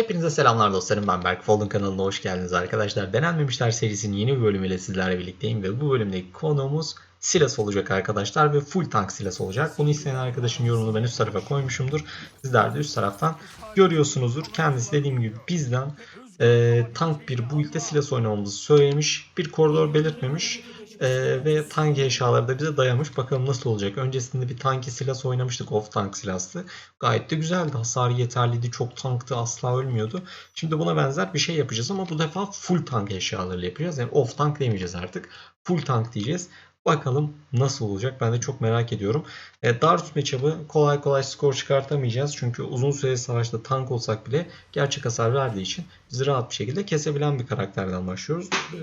Hepinize selamlar dostlarım ben Berk Folden kanalına hoş geldiniz arkadaşlar. Denenmemişler serisinin yeni bir bölümüyle sizlerle birlikteyim ve bu bölümdeki konuğumuz Silas olacak arkadaşlar ve full tank Silas olacak. Bunu isteyen arkadaşın yorumunu ben üst tarafa koymuşumdur. Sizler de üst taraftan görüyorsunuzdur. Kendisi dediğim gibi bizden e, tank bir build'de Silas oynamamızı söylemiş. Bir koridor belirtmemiş. Ee, ve tank eşyaları da bize dayamış. Bakalım nasıl olacak. Öncesinde bir tanki silas oynamıştık. Off tank silastı. Gayet de güzeldi. Hasarı yeterliydi. Çok tanktı. Asla ölmüyordu. Şimdi buna benzer bir şey yapacağız ama bu defa full tank eşyalarıyla yapacağız. Yani off tank demeyeceğiz artık. Full tank diyeceğiz. Bakalım nasıl olacak ben de çok merak ediyorum. E, Darius matchup'ı kolay kolay skor çıkartamayacağız. Çünkü uzun süre savaşta tank olsak bile gerçek hasar verdiği için bizi rahat bir şekilde kesebilen bir karakterden başlıyoruz. E,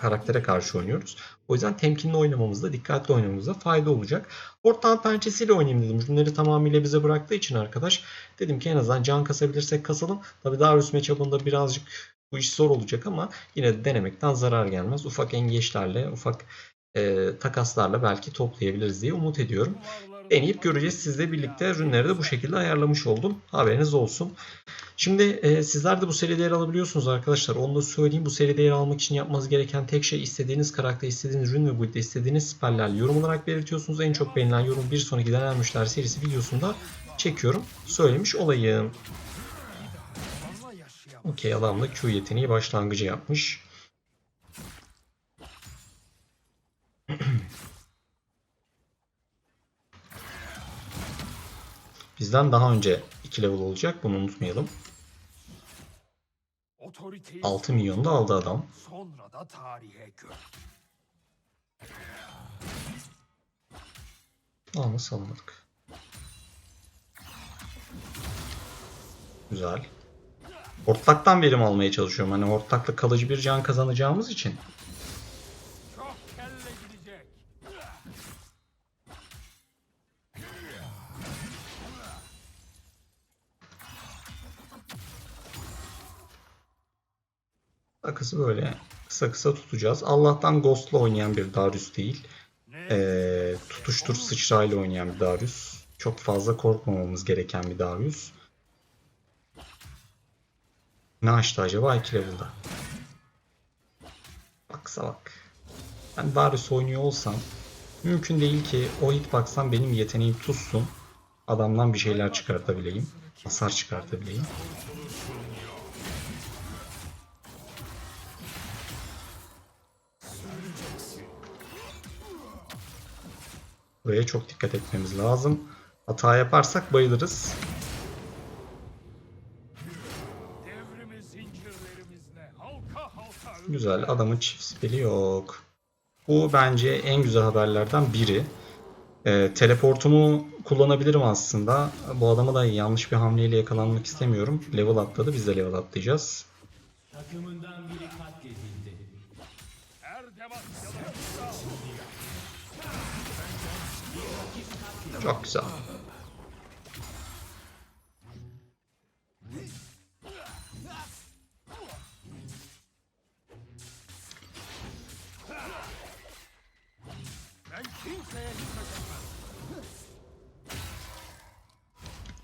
karaktere karşı oynuyoruz. O yüzden temkinli oynamamızda, dikkatli oynamamızda fayda olacak. Ortam pençesiyle oynayayım dedim. Ürünleri tamamıyla bize bıraktığı için arkadaş dedim ki en azından can kasabilirsek kasalım. Tabi Darius matchup'ında birazcık bu iş zor olacak ama yine de denemekten zarar gelmez. Ufak engeçlerle, ufak e, takaslarla belki toplayabiliriz diye umut ediyorum. Deneyip göreceğiz. Sizle birlikte ürünleri de bu şekilde ayarlamış oldum. Haberiniz olsun. Şimdi e, sizler de bu seride yer alabiliyorsunuz arkadaşlar. Onu da söyleyeyim. Bu seride yer almak için yapmanız gereken tek şey istediğiniz karakter, istediğiniz ürün ve build'de istediğiniz siperlerle yorum olarak belirtiyorsunuz. En çok beğenilen yorum bir sonraki denenmişler serisi videosunda çekiyorum. Söylemiş olayım. Okey adam da Q yeteneği başlangıcı yapmış. Bizden daha önce 2 level olacak. Bunu unutmayalım. 6 milyon da aldı adam. Sonra da tarihe göm. Aa nasıl almadık? Güzel. Hortlaktan verim almaya çalışıyorum. Hani hortlakla kalıcı bir can kazanacağımız için. Takısı böyle kısa kısa tutacağız. Allah'tan Ghost'la oynayan bir Darius değil. Ee, tutuştur sıçrayla oynayan bir Darius. Çok fazla korkmamamız gereken bir Darius. Ne açtı acaba 2 level'da? Baksa bak. Ben Darius oynuyor olsam mümkün değil ki o hitbox'tan benim yeteneğim tutsun. Adamdan bir şeyler çıkartabileyim. Hasar çıkartabileyim. Buraya çok dikkat etmemiz lazım. Hata yaparsak bayılırız. Güzel. Adamın çift speli yok. Bu bence en güzel haberlerden biri. Ee, teleportumu kullanabilirim aslında. Bu adama da yanlış bir hamleyle yakalanmak istemiyorum. Level atladı. Biz de level atlayacağız. Takımından biri Çok güzel.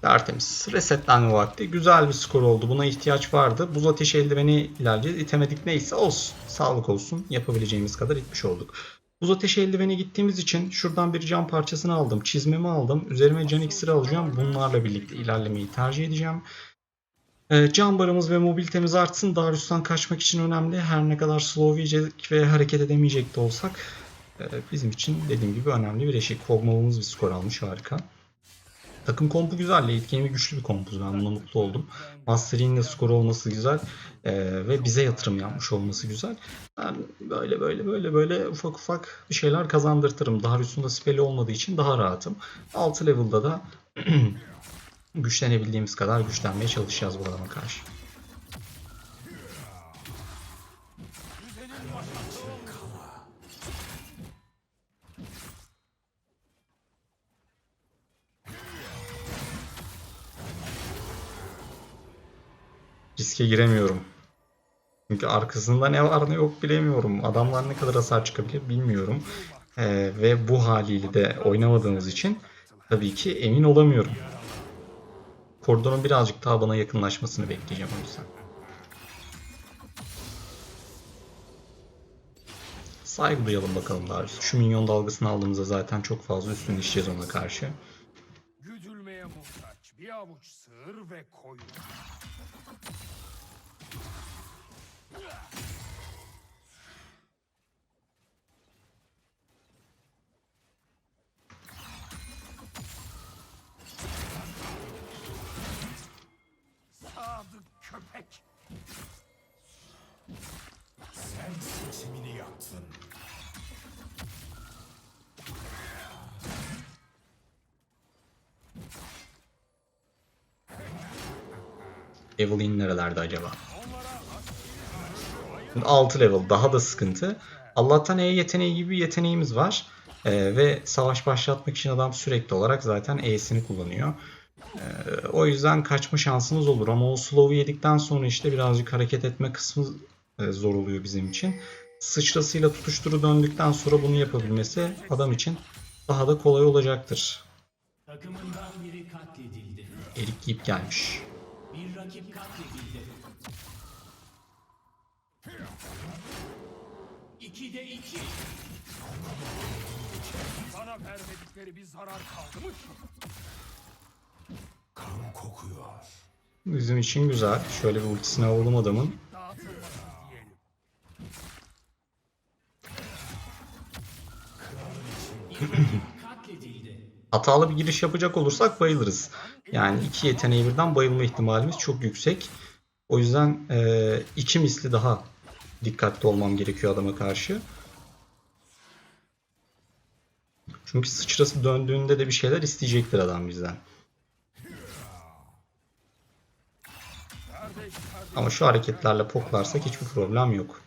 Tertemiz. Resetlenme vakti. Güzel bir skor oldu. Buna ihtiyaç vardı. Buz ateşi eldiveni ilerleyeceğiz. İtemedik neyse olsun. Sağlık olsun. Yapabileceğimiz kadar itmiş olduk. Buz ateşi eldiveni gittiğimiz için şuradan bir cam parçasını aldım. Çizmemi aldım. Üzerime can iksiri alacağım. Bunlarla birlikte ilerlemeyi tercih edeceğim. Ee, can barımız ve mobilitemiz artsın. Darius'tan kaçmak için önemli. Her ne kadar slow yiyecek ve hareket edemeyecek de olsak e, bizim için dediğim gibi önemli bir eşik. Kogmov'umuz bir skor almış. Harika. Takım kompu güzel. Late game'i güçlü bir kompuz. Ben buna mutlu oldum. Master'in de skor olması güzel. Ee, ve bize yatırım yapmış olması güzel. Ben böyle böyle böyle böyle ufak ufak bir şeyler kazandırtırım. Darius'un da speli olmadığı için daha rahatım. 6 level'da da güçlenebildiğimiz kadar güçlenmeye çalışacağız bu adama karşı. Riske giremiyorum. Çünkü arkasında ne var ne yok bilemiyorum. Adamlar ne kadar hasar çıkabilir bilmiyorum. Ee, ve bu haliyle de oynamadığımız için tabii ki emin olamıyorum. Koridorun birazcık daha bana yakınlaşmasını bekleyeceğim o yüzden. Saygı duyalım bakalım Darius. Şu minyon dalgasını aldığımızda zaten çok fazla üstün işleyeceğiz ona karşı. Güdülmeye muhtaç bir avuç sığır ve koyun. Evelyn nerelerde acaba? 6 level daha da sıkıntı. Allah'tan E yeteneği gibi bir yeteneğimiz var. Ee, ve savaş başlatmak için adam sürekli olarak zaten E'sini kullanıyor. Ee, o yüzden kaçma şansımız olur ama o slow'u yedikten sonra işte birazcık hareket etme kısmı e, zor oluyor bizim için. Sıçrasıyla tutuşturu döndükten sonra bunu yapabilmesi adam için daha da kolay olacaktır. Erik giyip gelmiş. Rakip katledildi. İkide iki. Sana vermedikleri bir zarar kaldı mı ki? Kan kokuyor. Bizim için güzel. Şöyle bir ultisini alalım adamın. Hatalı bir giriş yapacak olursak bayılırız. Yani iki yeteneği birden bayılma ihtimalimiz çok yüksek. O yüzden e, iki misli daha dikkatli olmam gerekiyor adama karşı. Çünkü sıçrası döndüğünde de bir şeyler isteyecektir adam bizden. Ama şu hareketlerle poklarsak hiçbir problem yok.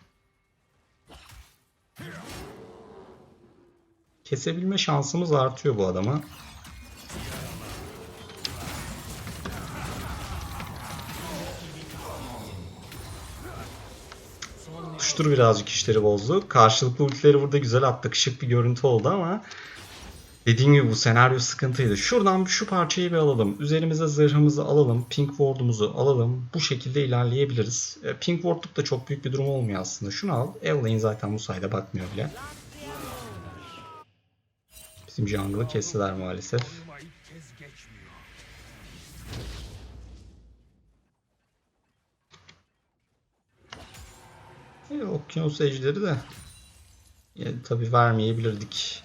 Kesebilme şansımız artıyor bu adama. Tuştur birazcık işleri bozdu. Karşılıklı ultileri burada güzel attık. Şık bir görüntü oldu ama Dediğim gibi bu senaryo sıkıntıydı. Şuradan şu parçayı bir alalım. Üzerimize zırhımızı alalım. Pink Ward'umuzu alalım. Bu şekilde ilerleyebiliriz. E, Pink Ward'luk da çok büyük bir durum olmuyor aslında. Şunu al. Evelyn zaten bu sayede bakmıyor bile. Bizim jungle'ı kestiler maalesef. Boynuma ilk kez geçmiyor. E, Okyanus ejderi de e, tabi vermeyebilirdik.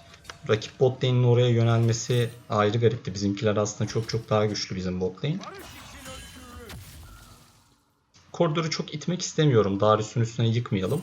Rakip bot lane'in oraya yönelmesi ayrı garipti. Bizimkiler aslında çok çok daha güçlü bizim bot lane. Koridoru çok itmek istemiyorum. Darius'un üstüne yıkmayalım.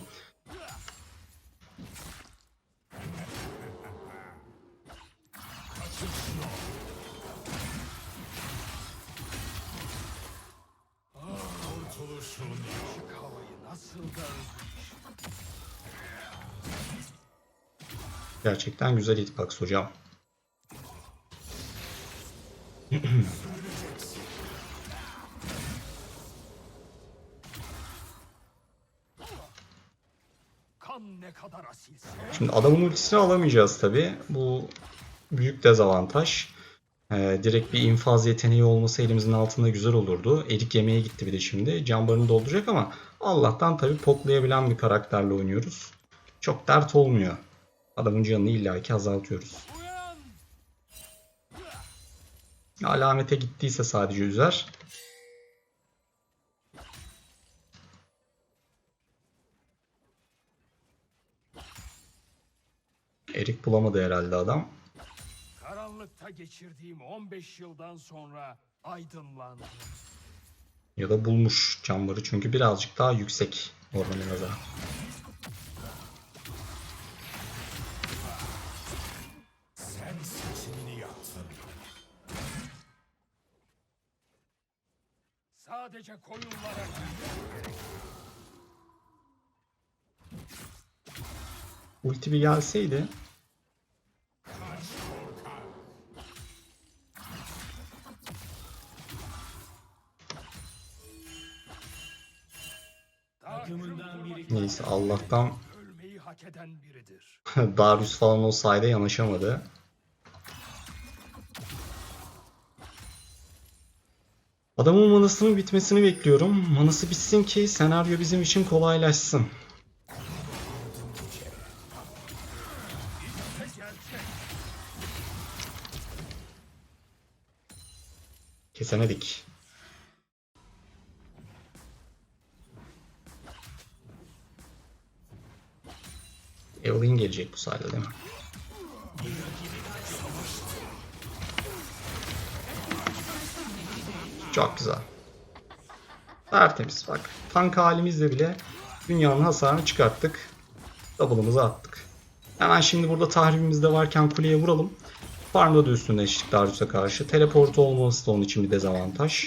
Gerçekten güzel hitbox hocam. Şimdi adamın ultisini alamayacağız tabi. Bu büyük dezavantaj. Ee, direkt bir infaz yeteneği olması elimizin altında güzel olurdu. Erik yemeğe gitti bir de şimdi. Cambarını dolduracak ama Allah'tan tabi poklayabilen bir karakterle oynuyoruz. Çok dert olmuyor. Adamın canını illaki azaltıyoruz. Alamete gittiyse sadece üzer. Erik bulamadı herhalde adam. Karanlıkta geçirdiğim 15 yıldan sonra aydınlandım. Ya da bulmuş cambarı çünkü birazcık daha yüksek ormanın nazaran. Sadece koyunlara Ulti bir gelseydi neyse Allah'tan. Darius falan o sayede yanaşamadı. Adamın manasının bitmesini bekliyorum. Manası bitsin ki senaryo bizim için kolaylaşsın. Kesemedik. Evelyn gelecek bu sayede değil mi? Çok güzel. Tertemiz bak. Tank halimizle bile dünyanın hasarını çıkarttık. Double'ımızı attık. Hemen şimdi burada tahribimiz de varken kuleye vuralım. Farmda da üstünde eşitlik Darius'a karşı. Teleport olması da onun için bir dezavantaj.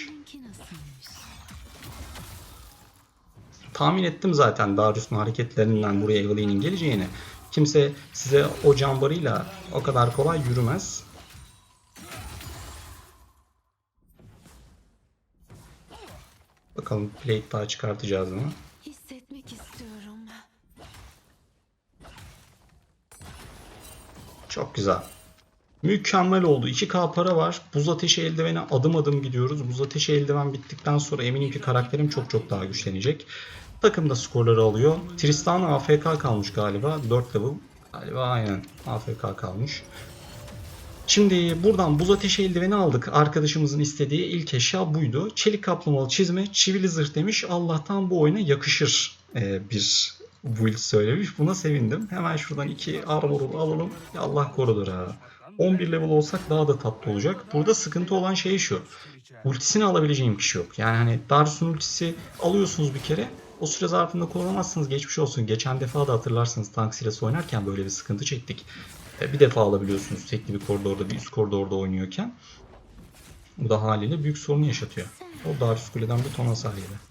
Tahmin ettim zaten Darius'un hareketlerinden buraya Evelyn'in geleceğini. Kimse size o cambarıyla o kadar kolay yürümez. Bakalım plate daha çıkartacağız mı? Hissetmek istiyorum. Çok güzel. Mükemmel oldu. 2K para var. Buz ateşi eldivene adım adım gidiyoruz. Buz ateşi eldiven bittikten sonra eminim ki karakterim çok çok daha güçlenecek. Takım da skorları alıyor. Tristan AFK kalmış galiba. 4 level. Galiba aynen AFK kalmış. Şimdi buradan buz ateşi eldiveni aldık. Arkadaşımızın istediği ilk eşya buydu. Çelik kaplamalı çizme, çivili zırh demiş. Allah'tan bu oyuna yakışır e, bir build söylemiş. Buna sevindim. Hemen şuradan iki armor'u alalım. Allah korudur ha. 11 level olsak daha da tatlı olacak. Burada sıkıntı olan şey şu. Ultisini alabileceğim kişi yok. Yani hani Darius'un ultisi alıyorsunuz bir kere. O süre zarfında kullanamazsınız. Geçmiş olsun. Geçen defa da hatırlarsınız tank silahı oynarken böyle bir sıkıntı çektik. E, Bir defa alabiliyorsunuz tekli bir koridorda, bir üst koridorda oynuyorken. Bu da haliyle büyük sorun yaşatıyor. O Darius Kule'den bir ton hasar yedi.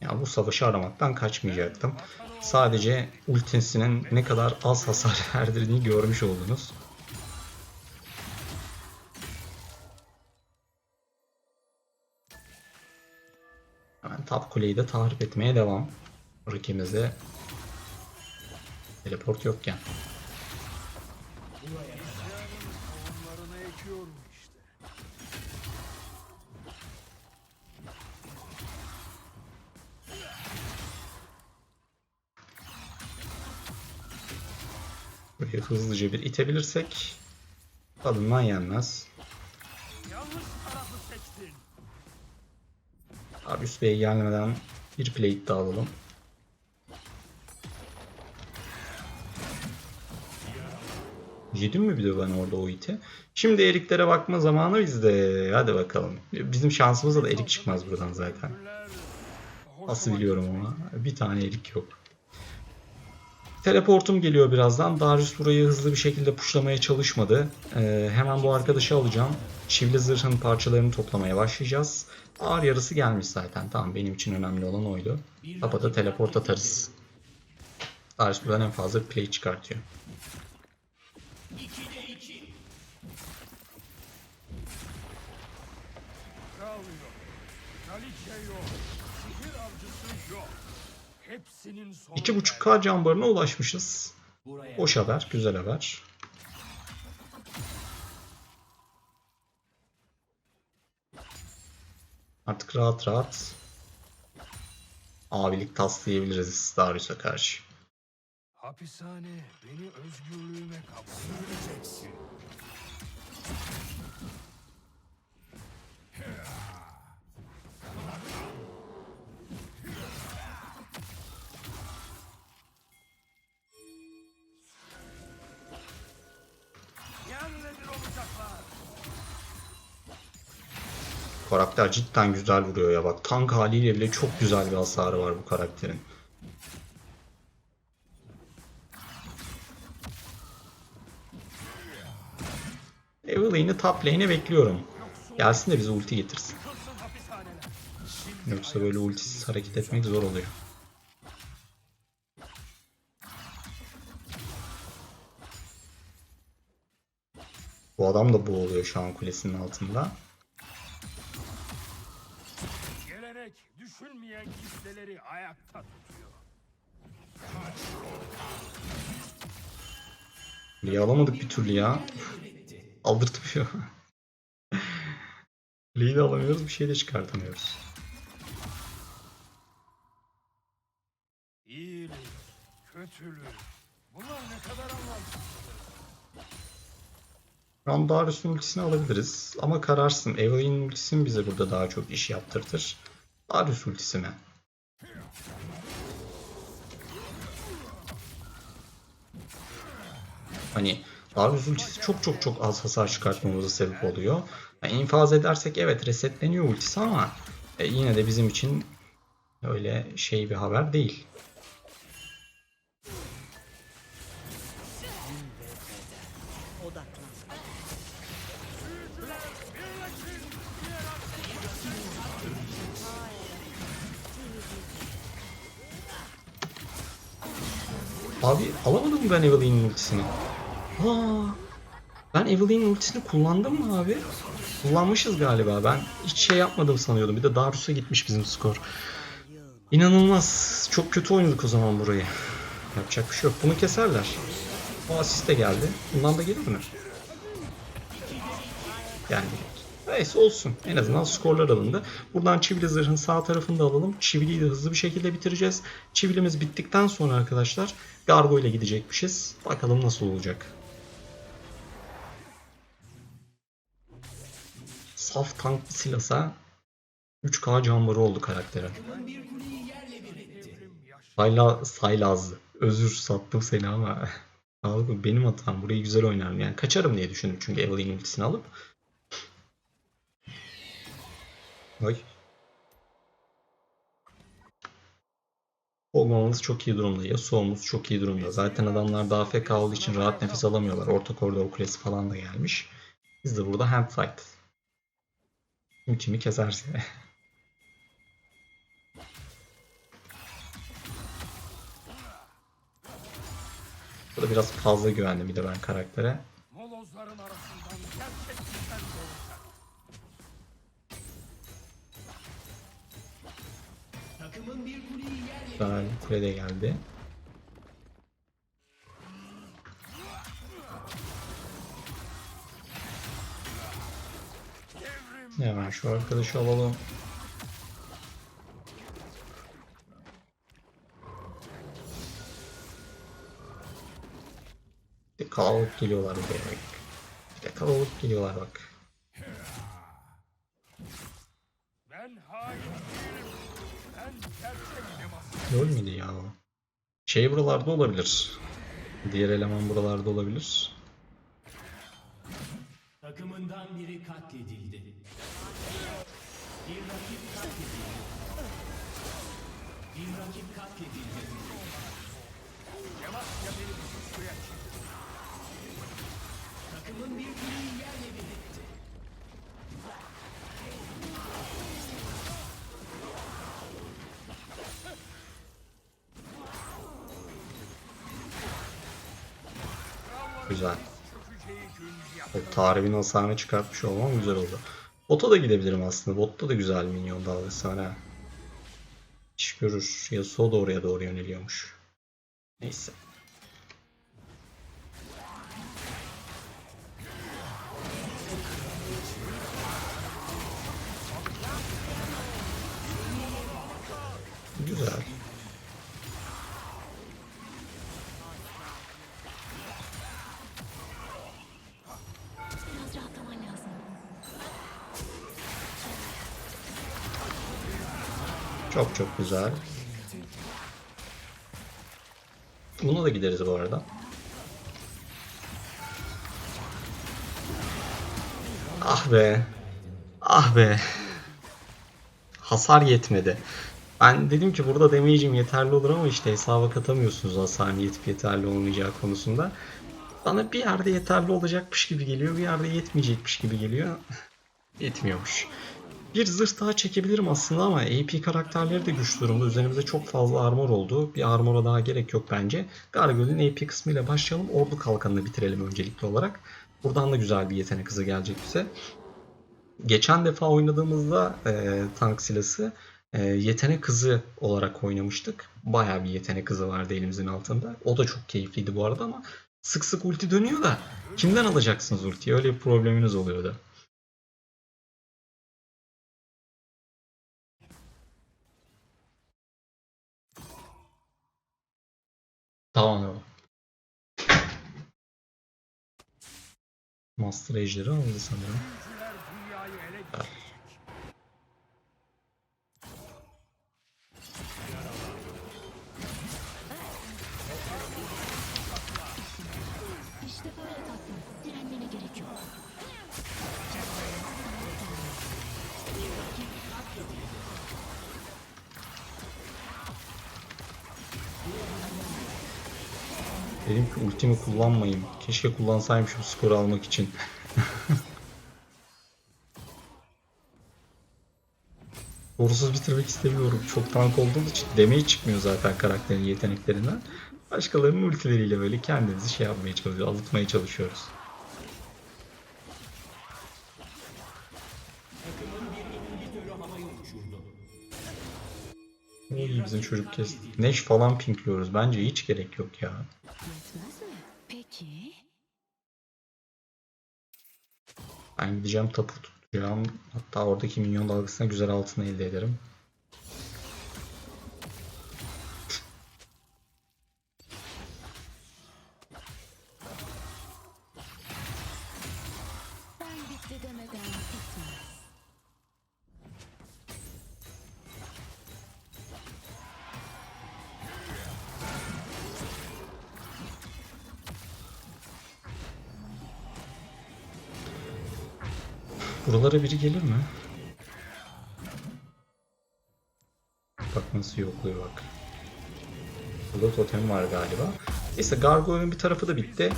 Ya bu savaşı aramaktan kaçmayacaktım. Sadece ultisinin ne kadar az hasar verdirdiğini görmüş oldunuz. Hemen top kuleyi de tahrip etmeye devam. Rakibimize teleport yokken. Onlarına Buraya hızlıca bir itebilirsek tadından yenmez. Seçtin. Darius Bey gelmeden bir plate daha alalım. Yedim mi bir de ben orada o iti? Şimdi eriklere bakma zamanı bizde. Hadi bakalım. Bizim şansımızda da erik çıkmaz buradan zaten. Nasıl biliyorum ama. Bir tane erik yok. Teleportum geliyor birazdan. Darius burayı hızlı bir şekilde puşlamaya çalışmadı. Ee, hemen bu arkadaşı alacağım. Çivili zırhın parçalarını toplamaya başlayacağız. Ağır yarısı gelmiş zaten. Tamam benim için önemli olan oydu. Tapa teleport atarız. Darius buradan en fazla play çıkartıyor. 2.5K can barına ulaşmışız. Hoş haber, güzel haber. Artık rahat rahat abilik taslayabiliriz Darius'a karşı. Hapishane beni özgürlüğüme kapsın. Karakter cidden güzel vuruyor ya bak. Tank haliyle bile çok güzel bir hasarı var bu karakterin. Evelyn'i top lane'e bekliyorum. Gelsin de bize ulti getirsin. Yoksa böyle ultisiz hareket etmek zor oluyor. Bu adam da boğuluyor şu an kulesinin altında. Kuleyi alamadık bir türlü ya. Aldırtmıyor. Kuleyi de alamıyoruz, bir şey de çıkartamıyoruz. İyilik, kötülük. Bunlar ne kadar anlamsız. Şu an Darius'un ultisini alabiliriz. Ama kararsın. Evelynn ultisi bize burada daha çok iş yaptırtır? Darius ultisi mi? Hani Darius ultisi çok çok çok az hasar çıkartmamıza sebep oluyor. Yani infaz edersek evet resetleniyor ultisi ama e, yine de bizim için öyle şey bir haber değil. Abi alamadım ben Evelyn'in ultisini? Aa, ben Evelyn'in ultisini kullandım mı abi? Kullanmışız galiba. Ben hiç şey yapmadım sanıyordum. Bir de Darius'a gitmiş bizim skor. İnanılmaz. Çok kötü oynadık o zaman burayı. Yapacak bir şey yok. Bunu keserler. O asist de geldi. Bundan da gelir mi? Yani Neyse olsun. En azından skorlar alındı. Buradan çivili zırhın sağ tarafını da alalım. Çiviliyi de hızlı bir şekilde bitireceğiz. Çivilimiz bittikten sonra arkadaşlar Gargo gidecekmişiz. Bakalım nasıl olacak. Saf tank bir silasa 3K cambarı oldu karaktere. Sayla, saylaz. Özür sattım seni ama Abi benim hatam. Burayı güzel oynarım. Yani kaçarım diye düşündüm çünkü Evelynn ultisini alıp. Ay. Olmamız çok iyi durumda. Yasuo'muz çok iyi durumda. Zaten adamlar daha AFK olduğu için rahat nefes alamıyorlar. Orta koridor kulesi falan da gelmiş. Biz de burada hand fight. Kim kimi keserse. Burada biraz fazla güvendim bir de ben karaktere. Güzel kule de geldi. Hemen şu arkadaşı alalım. Bir de kalabalık geliyorlar buraya. Bir de kalabalık geliyorlar bak. Lol miydi ya o? Şey buralarda olabilir. Diğer eleman buralarda olabilir. Takımından biri katledildi. Bir rakip katledildi. Bir rakip katledildi. Yavaşça beni suya. Takımın bir kuleyi yerle bir O tarifin hasarını çıkartmış olmam güzel oldu. Bota da gidebilirim aslında. Botta da güzel minyon dalgası var ha. İş görür. Yasuo da oraya doğru yöneliyormuş. Neyse. Güzel. Buna da gideriz bu arada. Ah be. Ah be. Hasar yetmedi. Ben dedim ki burada damage'im yeterli olur ama işte hesaba katamıyorsunuz hasarın yetip yeterli olmayacağı konusunda. Bana bir yerde yeterli olacakmış gibi geliyor, bir yerde yetmeyecekmiş gibi geliyor. Yetmiyormuş. Bir zırh daha çekebilirim aslında ama AP karakterleri de güçlü durumda. Üzerimizde çok fazla armor oldu. Bir armora daha gerek yok bence. Gargoyle'in AP kısmıyla başlayalım. Ordu kalkanını bitirelim öncelikli olarak. Buradan da güzel bir yetenek hızı gelecek bize. Geçen defa oynadığımızda e, tank silası e, yetenek hızı olarak oynamıştık. Bayağı bir yetenek hızı vardı elimizin altında. O da çok keyifliydi bu arada ama sık sık ulti dönüyor da kimden alacaksınız ultiyi? Öyle bir probleminiz oluyordu. Tamam o. Master Ejder'i aldı sanırım. Ultimi kullanmayayım. Keşke kullansaymışım skoru almak için. Doğrusuz bitirmek istemiyorum. Çok tank olduğum için demeye çıkmıyor zaten karakterin yeteneklerinden. Başkalarının ultileriyle böyle kendimizi şey yapmaya çalışıyoruz, alıtmaya çalışıyoruz. İyi bizim çocuk kes. Neş falan pinkliyoruz. Bence hiç gerek yok ya. Ben gideceğim tapu tutacağım. Hatta oradaki minyon dalgasına güzel altın elde ederim. Buralara biri gelir mi? Bak nasıl yokluyor bak. Burada totem var galiba. Neyse Gargoyle'un bir tarafı da bitti.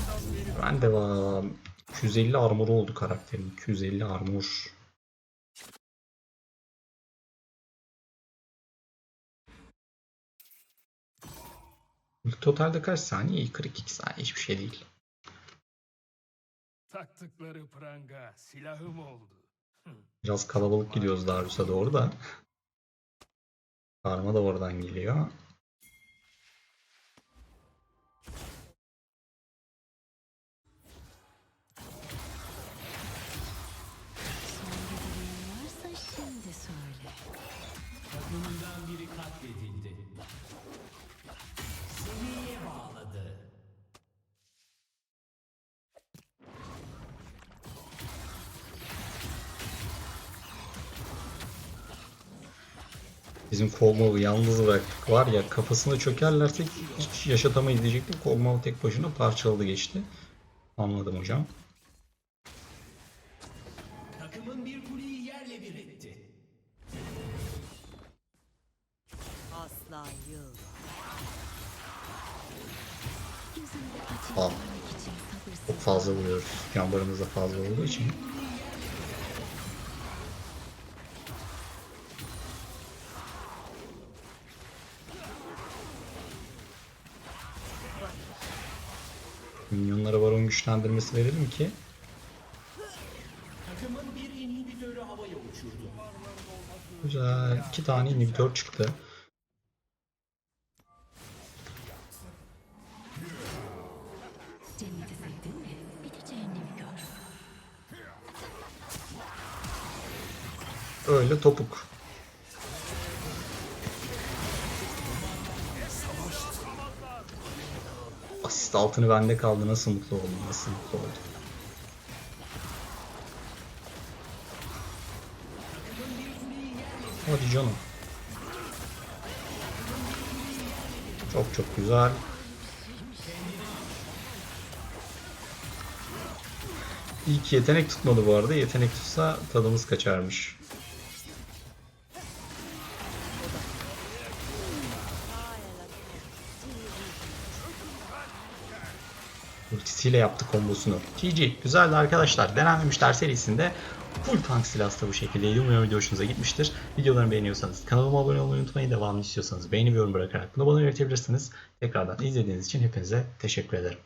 Ben devam. 250 armor oldu karakterin. 250 armor. Totalde kaç saniye? İyi 42 saniye. Hiçbir şey değil. Taktıkları pranga silahım oldu. Biraz kalabalık gidiyoruz Darius'a doğru da. Karma da oradan geliyor. Bizim Kog'Maw'u yalnız bıraktık. Var ya kafasına çökerlerse hiç yaşatamayız diyecektim. Kog'Maw tek başına parçaladı geçti. Anladım hocam. Takımın bir kuleyi yerle bir etti. Asla yıl. Çok fazla vuruyoruz. Can barımız da fazla olduğu için. Minyonlara baron güçlendirmesi verelim ki Takımın bir inhibitörü havaya uçurdu. güzel iki tane inhibitor çıktı. Öyle topuk. Asist altını bende kaldı. Nasıl mutlu oldum? Nasıl mutlu oldum? Hadi canım. Çok çok güzel. Ki yetenek tutmadı bu arada. Yetenek tutsa tadımız kaçarmış. Ultisiyle yaptı kombosunu. GG. Güzeldi arkadaşlar. Denenmemişler serisinde full tank silahı da bu şekildeydi. Umarım video hoşunuza gitmiştir. Videolarımı beğeniyorsanız kanalıma abone olmayı unutmayın. Devamını istiyorsanız beğeni ve yorum bırakarak bunu bana iletebilirsiniz. Tekrardan izlediğiniz için hepinize teşekkür ederim.